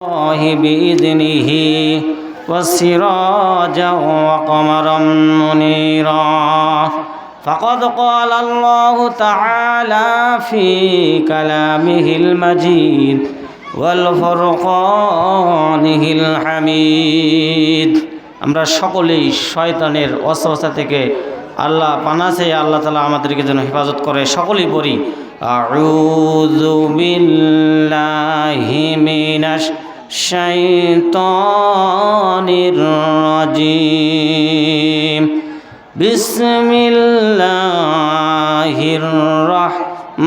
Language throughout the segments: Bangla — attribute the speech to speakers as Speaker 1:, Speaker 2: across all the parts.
Speaker 1: الله بإذنه وسراجا وقمرا منيرا فقد قال الله تعالى في كلامه المجيد والفرقانه الحميد আমরা সকলেই শয়তানের অস্বস্থা থেকে আল্লাহ পানাসে আল্লাহ তালা আমাদেরকে যেন হেফাজত করে সকলেই পড়ি আউযু বিল্লাহি মিনাশ الشيطان الرجيم بسم الله الرحمن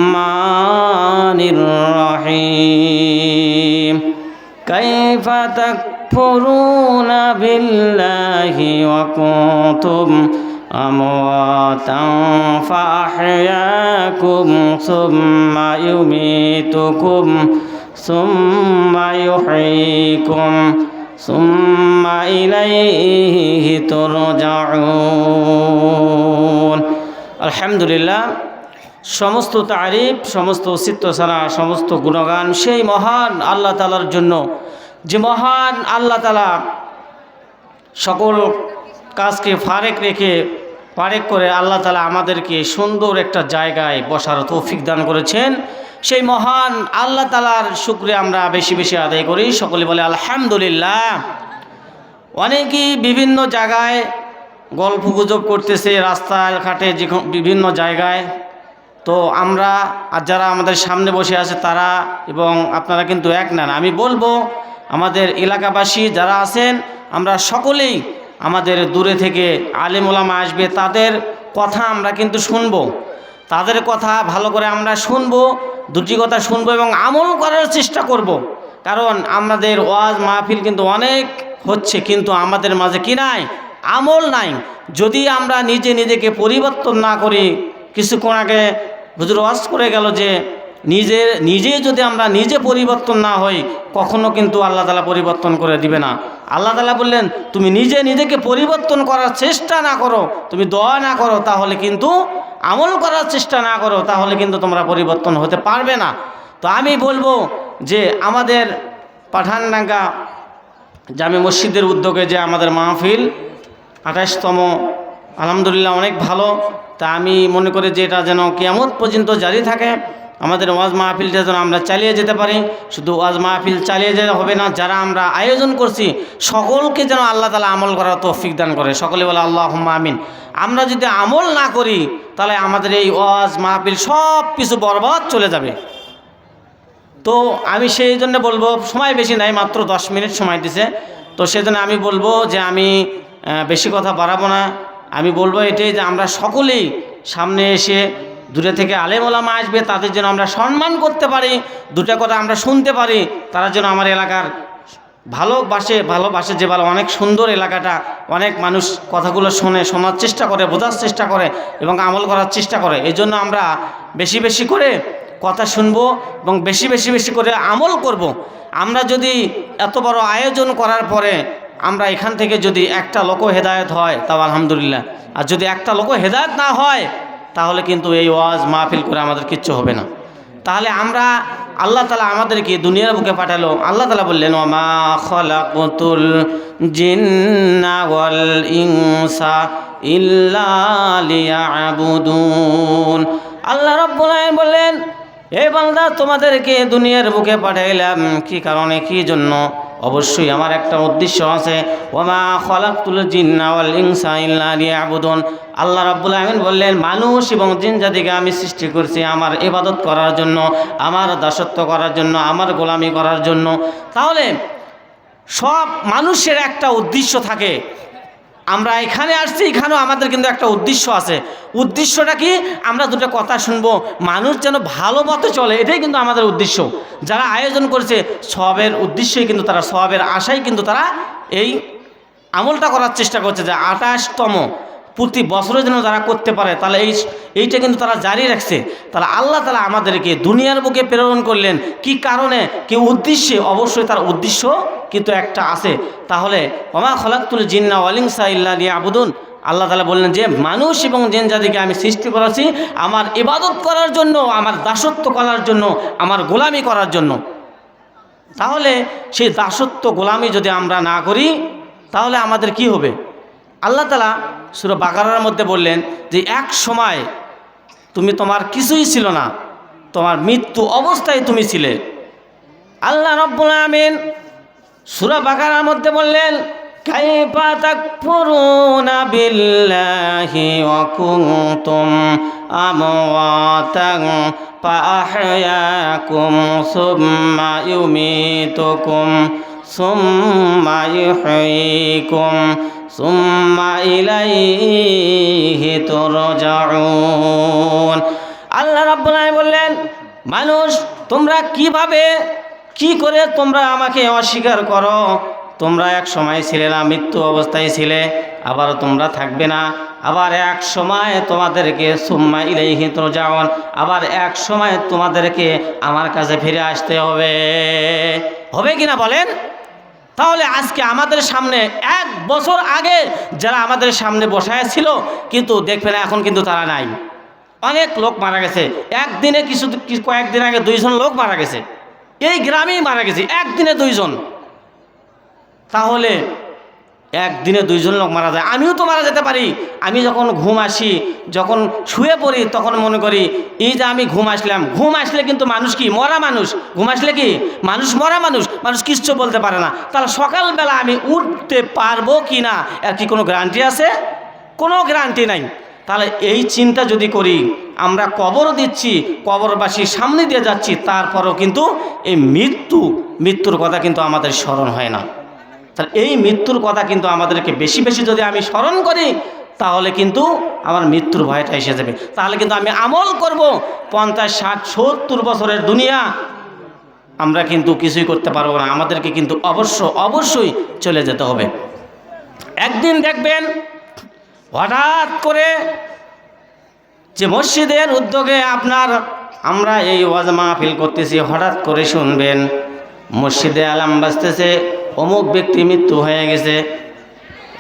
Speaker 1: الرحيم كيف تكفرون بالله وكنتم أمواتا فأحياكم ثم يميتكم ثم يحييكم ثم إليه ترجعون الحمد لله সমস্ত তারিফ সমস্ত অস্তিত্ব ছাড়া সমস্ত গুণগান সেই মহান আল্লাহ তালার জন্য যে মহান আল্লাহ তালা সকল কাজকে ফারেক রেখে ফারেক করে আল্লাহ তালা আমাদেরকে সুন্দর একটা জায়গায় বসার তৌফিক দান করেছেন সেই মহান আল্লাহ তালার শুক্রে আমরা বেশি বেশি আদায় করি। সকলে বলে, আলহামদুলিল্লাহ। অনেকেই বিভিন্ন জায়গায় গল্প গুজব করতেছে, রাস্তায়, ঘাটে যে বিভিন্ন জায়গায়। তো আমরা আর যারা আমাদের সামনে বসে আছে তারা এবং আপনারা কিন্তু এক নেন আমি বলব, আমাদের এলাকাবাসী যারা আছেন, আমরা সকলেই আমাদের দূরে থেকে আলেম ওলামা আসবে, তাদের কথা আমরা কিন্তু শুনব। তাদের কথা ভালো করে আমরা শুনব, দুটি কথা শুনব এবং আমল করার চেষ্টা করব। কারণ আমাদের ওয়াজ মাহফিল কিন্তু অনেক হচ্ছে, কিন্তু আমাদের মাঝে কি নাই আমল নাই যদি আমরা নিজে নিজেকে পরিবর্তন না করি, কিছুক্ষণ আগে হুজুর ওয়াজ করে গেল যে নিজের নিজে যদি আমরা নিজে পরিবর্তন না হই, কখনো কিন্তু আল্লাহ তালা পরিবর্তন করে দিবে না। আল্লাহ তালা বললেন, তুমি নিজে নিজেকে পরিবর্তন করার চেষ্টা না করো, তুমি দয়া না করো, তাহলে কিন্তু আমল করার চেষ্টা না করো, তাহলে কিন্তু তোমরা পরিবর্তন হতে পারবে না। তো আমি বলব যে আমাদের পাঠানডাঙ্গা জামে মসজিদের উদ্যোগে যে আমাদের মাহফিল, আঠাশতম, আলহামদুলিল্লাহ অনেক ভালো। তা আমি মনে করি যে এটা যেন কেমন পর্যন্ত জারি থাকে। আমাদের ওয়াজ মাহফিলটা যেন আমরা চালিয়ে যেতে পারি, শুধু ওয়াজ মাহফিল চালিয়ে যেতে হবে না, যারা আমরা আয়োজন করছি, সকলকে যেন আল্লাহ তালা আমল করার তৌফিক দান করে। সকলে বলে আল্লাহ আমিন। আমরা যদি আমল না করি, তাহলে আমাদের এই ওয়াজ মাহফিল সব কিছু বরবাদ চলে যাবে। তো আমি সেই জন্য বলব, সময় বেশি নাই, মাত্র দশ মিনিট সময় দিছে। তো সেজন্য আমি বলব যে আমি বেশি কথা বাড়াবো না। আমি বলব এটাই যে আমরা সকলেই সামনে এসে দূরে থেকে আলেমোলামা আসবে, তাদের জন্য আমরা সম্মান করতে পারি, দুটা কথা আমরা শুনতে পারি, তারা যেন আমার এলাকার ভালোবাসে ভালোবাসে যে ভালো, অনেক সুন্দর এলাকাটা, অনেক মানুষ কথাগুলো শোনে, শোনার চেষ্টা করে, বোঝার চেষ্টা করে এবং আমল করার চেষ্টা করে এই জন্য আমরা বেশি বেশি করে কথা শুনব এবং বেশি বেশি বেশি করে আমল করব। আমরা যদি এত বড় আয়োজন করার পরে আমরা এখান থেকে যদি একটা লোক হেদায়ত হয়, তাও আলহামদুলিল্লাহ আর যদি একটা লোক হেদায়ত না হয় তাহলে কিন্তু এই ওয়াজ মাহফিল করে আমাদের কিচ্ছু হবে না। তাহলে আমরা আল্লাহ তালা আমাদেরকে দুনিয়ার বুকে পাঠালো। আল্লাহ তালা বললেন, ওমা খলাকুতুল জিন্না ওয়াল ইনসা ইল্লা লিয়াবুদুন। আল্লাহ রব্বুল বললেন এই বান্দা, তোমাদেরকে দুনিয়ার বুকে পাঠাইলাম। কি কারণে? কি জন্য? অবশ্যই আমার একটা উদ্দেশ্য আছে। ওমা খলাকুল জিন্নাবুদন আল্লাহ রাব্বুল আমিন বললেন, মানুষ এবং জিন জাতিকে আমি সৃষ্টি করছি আমার ইবাদত করার জন্য, আমার দাসত্ব করার জন্য, আমার গোলামি করার জন্য, তাহলে সব মানুষের একটা উদ্দেশ্য থাকে। আমরা এখানে আসছি, এখানেও আমাদের কিন্তু একটা উদ্দেশ্য আছে। উদ্দেশ্যটা কি? আমরা দুটো কথা শুনব। মানুষ যেন ভালো মতো চলে, এটাই কিন্তু আমাদের উদ্দেশ্য। যারা আয়োজন করেছে, সবের উদ্দেশ্যই কিন্তু তারা, সবের আশাই কিন্তু তারা এই আমলটা করার চেষ্টা করছে যে আঠাশতম প্রতি বছরের জন্য যারা করতে পারে, তাহলে এই এইটা কিন্তু তারা জারি রাখছে। তাহলে আল্লাহ তালা আমাদেরকে দুনিয়ার বুকে প্রেরণ করলেন। কি কারণে? কি উদ্দেশ্যে? অবশ্যই তার উদ্দেশ্য কিন্তু একটা আছে। তাহলে অমা খলাকুল জিন্না ওয়ালিংসা ইল্লা আবুদুন আল্লাহ তালা বললেন যে, মানুষ এবং জেন জাতিকে আমি সৃষ্টি করেছি আমার ইবাদত করার জন্য, আমার দাসত্ব করার জন্য, আমার গোলামি করার জন্য। তাহলে সেই দাসত্ব গোলামি যদি আমরা না করি, তাহলে আমাদের কি হবে? আল্লাহ তালা সুর বাকারার মধ্যে বললেন যে এক সময় তুমি তোমার কিছুই ছিল না, তোমার মৃত্যু অবস্থায় তুমি ছিলে। আল্লাহ রব্বুল আমিন সুরা বাকারার মধ্যে বললেন, কাইফা সুম্মা আল্লাহ রাব্বুল বললেন, মানুষ, তোমরা কীভাবে, কি করে তোমরা আমাকে অস্বীকার করো? তোমরা এক সময় ছিলে না, মৃত্যু অবস্থায় ছিলে, আবার তোমরা থাকবে না। আবার এক সময় তোমাদেরকে সুম্মা ইলাইহি তুরজাউন, আবার এক সময় তোমাদেরকে আমার কাছে ফিরে আসতে হবে। হবে কিনা বলেন? তাহলে আজকে আমাদের সামনে এক বছর আগে যারা আমাদের সামনে বসায় ছিল, কিন্তু দেখবেন এখন কিন্তু তারা নাই। অনেক লোক মারা গেছে। একদিনে কিছু কয়েকদিন আগে দুইজন লোক মারা গেছে। এই গ্রামেই মারা গেছে। একদিনে দুইজন। তাহলে একদিনে দুইজন লোক মারা যায়। আমিও তো মারা যেতে পারি। আমি যখন ঘুম আসি, যখন শুয়ে পড়ি, তখন মনে করি, এই যে আমি ঘুম আসলাম। ঘুম আসলে কিন্তু মানুষ কি? মরা মানুষ। ঘুম আসলে কি? মানুষ মরা মানুষ। মানুষ কিচ্ছু বলতে পারে না। তাহলে সকালবেলা আমি উঠতে পারব কি না? এর কি কোনো গ্যারান্টি আছে? কোনো গ্যারান্টি নাই। তাহলে এই চিন্তা যদি করি, আমরা কবর দিচ্ছি, কবরবাসীর সামনে দিয়ে যাচ্ছি, তারপরও কিন্তু এই মৃত্যু, মৃত্যুর কথা কিন্তু আমাদের স্মরণ হয় না। তাহলে এই মৃত্যুর কথা কিন্তু আমাদেরকে বেশি বেশি যদি আমি স্মরণ করি, তাহলে কিন্তু আমার মৃত্যুর ভয়টা এসে যাবে। তাহলে কিন্তু আমি আমল করব। পঞ্চাশ, ষাট, সত্তর বছরের দুনিয়া আমরা কিন্তু কিছুই করতে পারব না। আমাদেরকে কিন্তু অবশ্য, অবশ্যই চলে যেতে হবে। একদিন দেখবেন হঠাৎ করে যে মসজিদের উদ্যোগে আপনার, আমরা এই ওয়াজ মাহফিল করতেছি, হঠাৎ করে শুনবেন, মসজিদে আলাম বাজতেছে অমুক ব্যক্তি মৃত্যু হয়ে গেছে।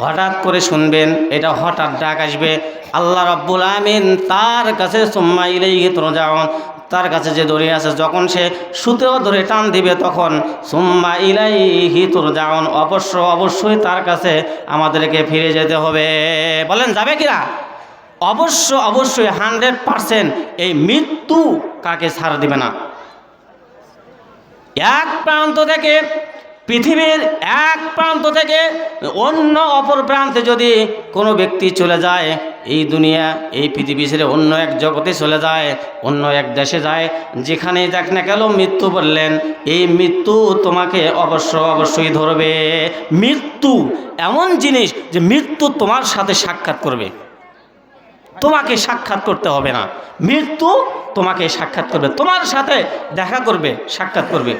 Speaker 1: হঠাৎ করে শুনবেন, এটা হঠাৎ ডাক আসবে। আল্লাহ রব্বুল আমিন তার কাছে, সোম্মা ইলেই যাওয়ান তার কাছে যে দড়ি আছে, যখন সে সুতেও ধরে টান দিবে, তখন সুম্মা ইলাই হিতুর যাওয়ান অবশ্য অবশ্যই তার কাছে আমাদেরকে ফিরে যেতে হবে। বলেন, যাবে কিনা? অবশ্য অবশ্যই হান্ড্রেড পারসেন্ট এই মৃত্যু কাকে ছাড় দিবে না? এক প্রান্ত থেকে পৃথিবীর এক প্রান্ত থেকে অন্য অপর প্রান্তে যদি কোনো ব্যক্তি চলে যায়, এই দুনিয়া, এই পৃথিবী ছেড়ে অন্য এক জগতে চলে যায়, অন্য এক দেশে যায় যেখানেই দেখ না কেন মৃত্যু বললেন, এই মৃত্যু তোমাকে অবশ্য অবশ্যই ধরবে। মৃত্যু এমন জিনিস যে মৃত্যু তোমার সাথে সাক্ষাৎ করবে। তোমাকে সাক্ষাৎ করতে হবে না। মৃত্যু তোমাকে সাক্ষাৎ করবে। তোমার সাথে দেখা করবে, সাক্ষাৎ করবে।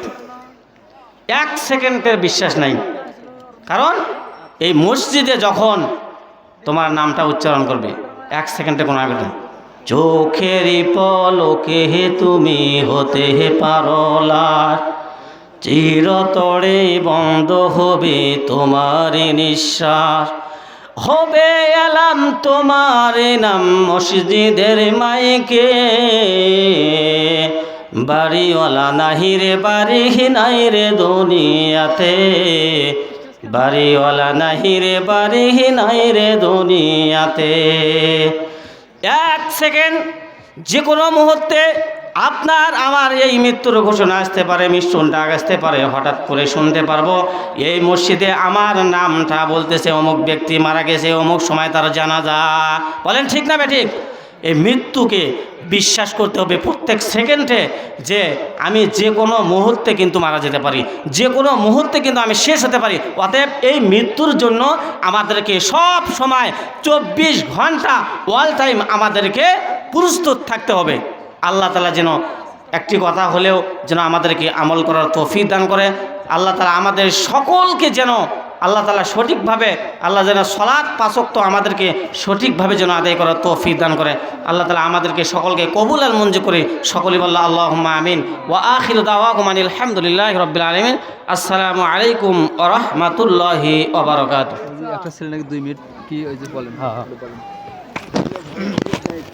Speaker 1: এক সেকেন্ডের বিশ্বাস নাই। কারণ এই মসজিদে যখন তোমার নামটা উচ্চারণ করবে, এক সেকেন্ডে কোনো আগে না। চোখের পলকে হে তুমি হতে হে পারলার চিরতরে বন্ধ হবে তোমার নিঃশ্বাস। হবে এলাম তোমার নাম মসজিদের মাইকে। বাড়িওয়ালা নাহি রে, বাড়ি নাই রে দুনিয়াতে। বাড়িওয়ালা নাহি রে, বাড়ি নাই রে দুনিয়াতে। এক সেকেন্ড যে কোনো মুহূর্তে আপনার আমার এই মৃত্যুর ঘোষণা আসতে পারে মিশ্রণ ডাক আসতে পারে, হঠাৎ করে শুনতে পারব। এই মসজিদে আমার নামটা বলতেছে, অমুক ব্যক্তি মারা গেছে, অমুক সময় তার জানা জানাজা। বলেন ঠিক না বে ঠিক? এই মৃত্যুকে বিশ্বাস করতে হবে প্রত্যেক সেকেন্ডে যে আমি যে কোনো মুহূর্তে কিন্তু মারা যেতে পারি। যে কোনো মুহূর্তে কিন্তু আমি শেষ হতে পারি। অতএব এই মৃত্যুর জন্য আমাদেরকে সব সময় চব্বিশ ঘণ্টা অল টাইম আমাদেরকে প্রস্তুত থাকতে হবে। আল্লাহ তালা যেন একটি কথা হলেও যেন আমাদেরকে আমল করার তৌফিক দান করে। আল্লাহ তালা আমাদের সকলকে যেন আল্লাহ তালা সঠিকভাবে আল্লাহ যেন সলাৎ পাচক আমাদেরকে সঠিকভাবে যেন আদায় করার তৌফিক দান করে। আল্লাহ তালা আমাদেরকে সকলকে কবুল আল মঞ্জু করে সকলে বলল আল্লাহ আমিন। ও আখির দাওয়াকুমান আলহামদুলিল্লাহ রবিল আলমিন। আসসালামু আলাইকুম ও রহমতুল্লাহি ওবরকাত
Speaker 2: একটা ছেলে নাকি দুই মিনিট কি ওই যে বলেন। বলেন